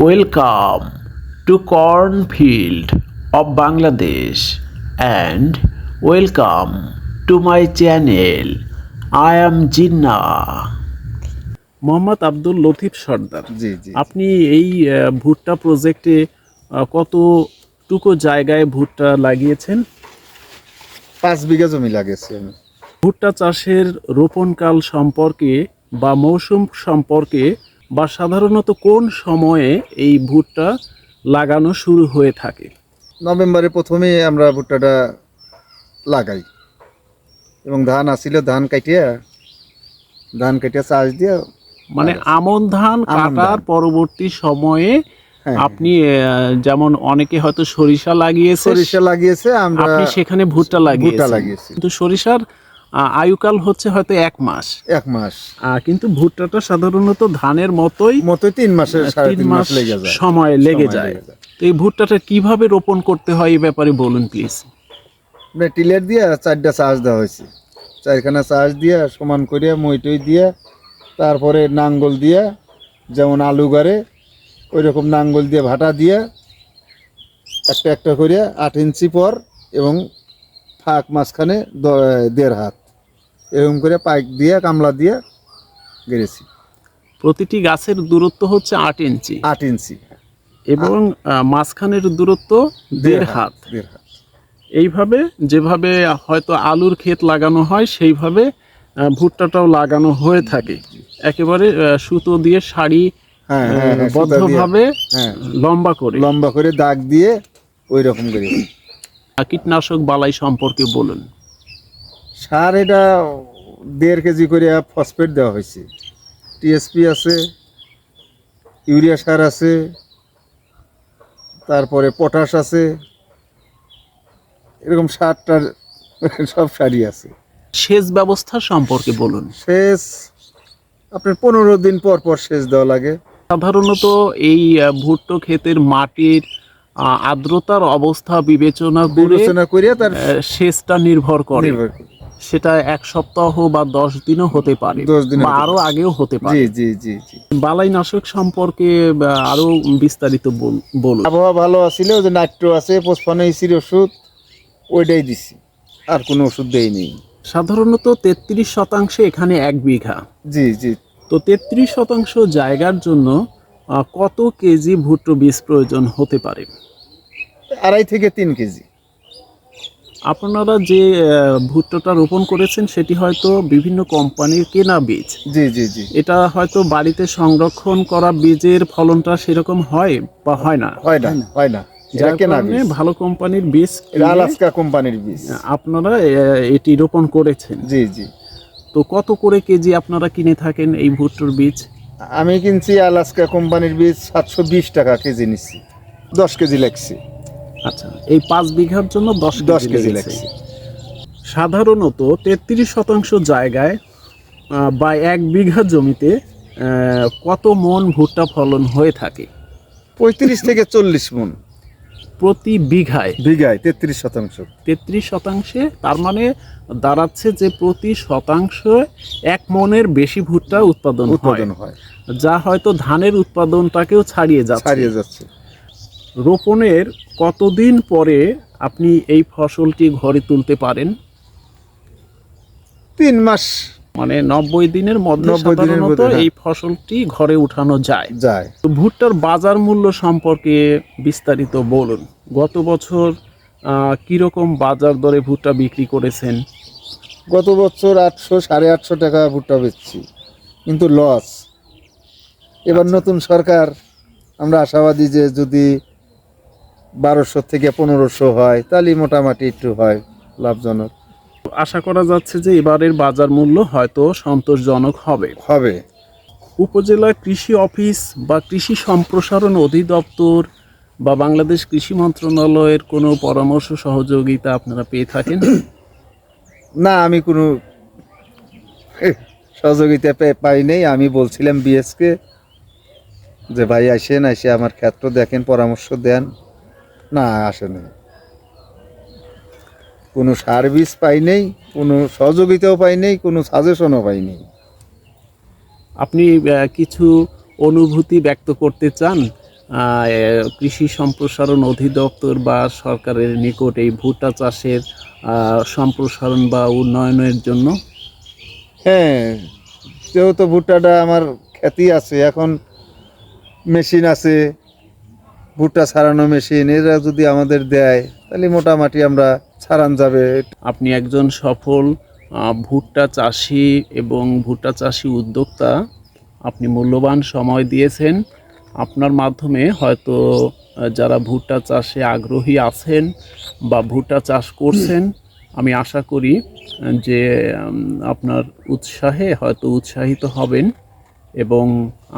Welcome to Cornfield of Bangladesh and welcome to my channel I am Jinnah. Mohammad Abdul Latif Sardar. জি জি আপনি এই ভুট্টা প্রজেক্টে কতটুকু জায়গায় ভুট্টা লাগিয়েছেন? পাঁচ বিঘা জমি আমি। ভুট্টা চাষের রোপণকাল সম্পর্কে বা মৌসুম সম্পর্কে বা সাধারণত কোন সময়ে এই ভুট্টা লাগানো শুরু হয়ে থাকে? নভেম্বরে প্রথমে আমরা ভুট্টাটা লাগাই। এবং ধান আসিল ধান কাটিয়া ধান কাটিয়া চাষ দিয়ে মানে আমন ধান কাটার পরবর্তী সময়ে হ্যাঁ, আপনি যেমন অনেকে হয়তো সরিষা লাগিয়েছে সরিষা লাগিয়েছে আমরা আপনি সেখানে ভুট্টা লাগিয়েছি। কিন্তু সরিষার আয়ুকাল হচ্ছে হয়তো এক মাস। এক মাস। কিন্তু ভুট্টাটা সাধারণত ধানের মতোই মতো তিন মাসের সাড়ে তিন মাস লেগে যায়। সময় লেগে যায়। তো এই ভুট্টাটা কীভাবে রোপণ করতে হয় এই ব্যাপারে বলুন প্লিজ। মানে টিলের দিয়ে চারটা চাষ দেওয়া হয়েছে। চারখানা চাষ দিয়ে সমান করিয়া মইটই দিয়ে তারপরে নাঙ্গল দিয়ে যেমন আলু গাড়ে ওই রকম নাঙ্গল দিয়ে ভাটা দিয়ে একটা একটা করিয়া আট ইঞ্চি পর এবং ফাঁক মাঝখানে দেড় হাত। এরকম করে পাইক দিয়ে কামলা দিয়ে গেড়েছি। প্রতিটি গাছের দূরত্ব হচ্ছে আট ইঞ্চি। আট ইঞ্চি। এবং মাঝখানের দূরত্ব দেড় হাত দেড় হাত। এইভাবে যেভাবে হয়তো আলুর ক্ষেত লাগানো হয় সেইভাবে ভুট্টাটাও লাগানো হয়ে থাকে। একেবারে সুতো দিয়ে সারি হ্যাঁ হ্যাঁ হ্যাঁ। বদ্ধভাবে লম্বা করে। লম্বা করে দাগ দিয়ে ওই রকম করে কীটনাশক বালাই সম্পর্কে বলুন। সার এটা দেড় কেজি করে ফসফেট দেওয়া হয়েছে। টিএসপি আছে ইউরিয়া সার আছে তারপরে পটাশ আছে এরকম সারটার সব সারই আছে। সেচ ব্যবস্থা সম্পর্কে বলুন। সেচ আপনার পনেরো দিন পর পর সেচ দেওয়া লাগে। সাধারণত এই ভুট্টো ক্ষেতের মাটির আর্দ্রতার অবস্থা বিবেচনা বিবেচনা করিয়া তার সেচটা নির্ভর করে। নির্ভর করে। সেটা এক সপ্তাহ বা দশ দিনও হতে পারে বা আরও আগেও হতে পারে। জি জি জি বালাইনাশক সম্পর্কে আরও বিস্তারিত বল- বলুন। আবহাওয়া ভালো আছিল যে নাট্য আছে পঁচপান্ন ইসির ওষুধ ওইটাই দিছি। আর কোনো ওষুধ দেয়নি সাধারণত তেত্রিশ শতাংশে এখানে এক বিঘা। জি জি। তো তেত্রিশ শতাংশ জায়গার জন্য কত কেজি ভুট্টো বীজ প্রয়োজন হতে পারে? আড়াই থেকে তিন কেজি। আপনারা যে ভুট্টোটা রোপণ করেছেন সেটি হয়তো বিভিন্ন কোম্পানির কেনা বীজ। জি জি জি। এটা হয়তো বাড়িতে সংরক্ষণ করা বীজের ফলনটা সেরকম হয় বা হয় না? হয় না হয় না। এটা যার কারণে ভালো কোম্পানির বীজ আলাস্কা কোম্পানির বীজ। আপনারা এটি রোপণ করেছেন। জি জি। তো কত করে কেজি আপনারা কিনে থাকেন এই ভুট্টোর বীজ? আমি কিনছি আলাস্কা কোম্পানির বীজ সাতশো বিশ টাকা কেজি নিচ্ছি। দশ কেজি লাগছে। আচ্ছা এই পাঁচ বিঘার জন্য দশ দশ কেজি লেগেছে। লাগছে। সাধারণত তেত্রিশ শতাংশ জায়গায় বা এক বিঘা জমিতে কত মন ভুট্টা ফলন হয়ে থাকে? পঁয়ত্রিশ থেকে চল্লিশ মন। প্রতি বিঘায়? বিঘায় তেত্রিশ শতাংশ। তেত্রিশ শতাংশে তার মানে দাঁড়াচ্ছে যে প্রতি শতাংশ এক মনের বেশি ভুট্টা উৎপাদন উৎপাদন হয়। যা হয়তো ধানের উৎপাদনটাকেও ছাড়িয়ে যাচ্ছে। ছাড়িয়ে যাচ্ছে। রোপণের কতদিন পরে আপনি এই ফসলটি ঘরে তুলতে পারেন? তিন মাস। মানে নব্বই দিনের মধ্যে সাধারণত হ্যাঁ। এই ফসলটি ঘরে উঠানো যায়। যায়। তো ভুট্টার বাজার মূল্য সম্পর্কে বিস্তারিত বলুন। গত বছর কীরকম বাজার দরে ভুট্টা বিক্রি করেছেন? গত বছর আটশো সাড়ে আটশো টাকা ভুট্টা বেচছি কিন্তু লস। এবার নতুন সরকার আমরা আশাবাদী যে যদি বারোশো থেকে পনেরোশো হয় তাহলে মোটামুটি একটু হয় লাভজনক। আশা করা যাচ্ছে যে এবারের বাজার মূল্য হয়তো সন্তোষজনক হবে। হবে। উপজেলা কৃষি অফিস বা কৃষি সম্প্রসারণ অধিদপ্তর বা বাংলাদেশ কৃষি মন্ত্রণালয়ের কোনো পরামর্শ সহযোগিতা আপনারা পেয়ে থাকেন? না আমি কোনো সহযোগিতা পাই নাই। আমি বলছিলাম বিএসকে যে ভাই আসেন এসে আমার ক্ষেত্র দেখেন পরামর্শ দেন। না আসেন কোনো সার্ভিস পাই নেই কোনো সহযোগিতাও পাই নেই কোনো সাজেশনও পাই নেই। আপনি কিছু অনুভূতি ব্যক্ত করতে চান? কৃষি সম্প্রসারণ অধিদপ্তর বা সরকারের নিকট এই ভুট্টা চাষের সম্প্রসারণ বা উন্নয়নের জন্য? হ্যাঁ যেহেতু ভুট্টাটা আমার খ্যাতি আছে এখন মেশিন আছে ভুট্টা ছাড়ানো মেশিন, এরা যদি আমাদের দেয়, তাহলে মোটামুটি আমরা ছাড়ান যাবে। আপনি একজন সফল ভুট্টা চাষি এবং ভুট্টা চাষি উদ্যোক্তা, আপনি মূল্যবান সময় দিয়েছেন। আপনার মাধ্যমে হয়তো যারা ভুট্টা চাষে আগ্রহী আছেন বা ভুট্টা চাষ করছেন, আমি আশা করি যে আপনার উৎসাহে হয়তো উৎসাহিত হবেন এবং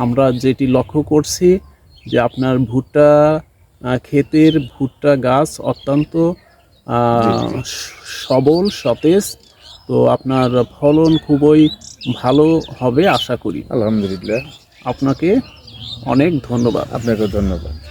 আমরা যেটি লক্ষ্য করছি যে আপনার ভুট্টা ক্ষেতের ভুট্টা গাছ অত্যন্ত সবল সতেজ। তো আপনার ফলন খুবই ভালো হবে আশা করি। আলহামদুলিল্লাহ। আপনাকে অনেক ধন্যবাদ। আপনাকে ধন্যবাদ।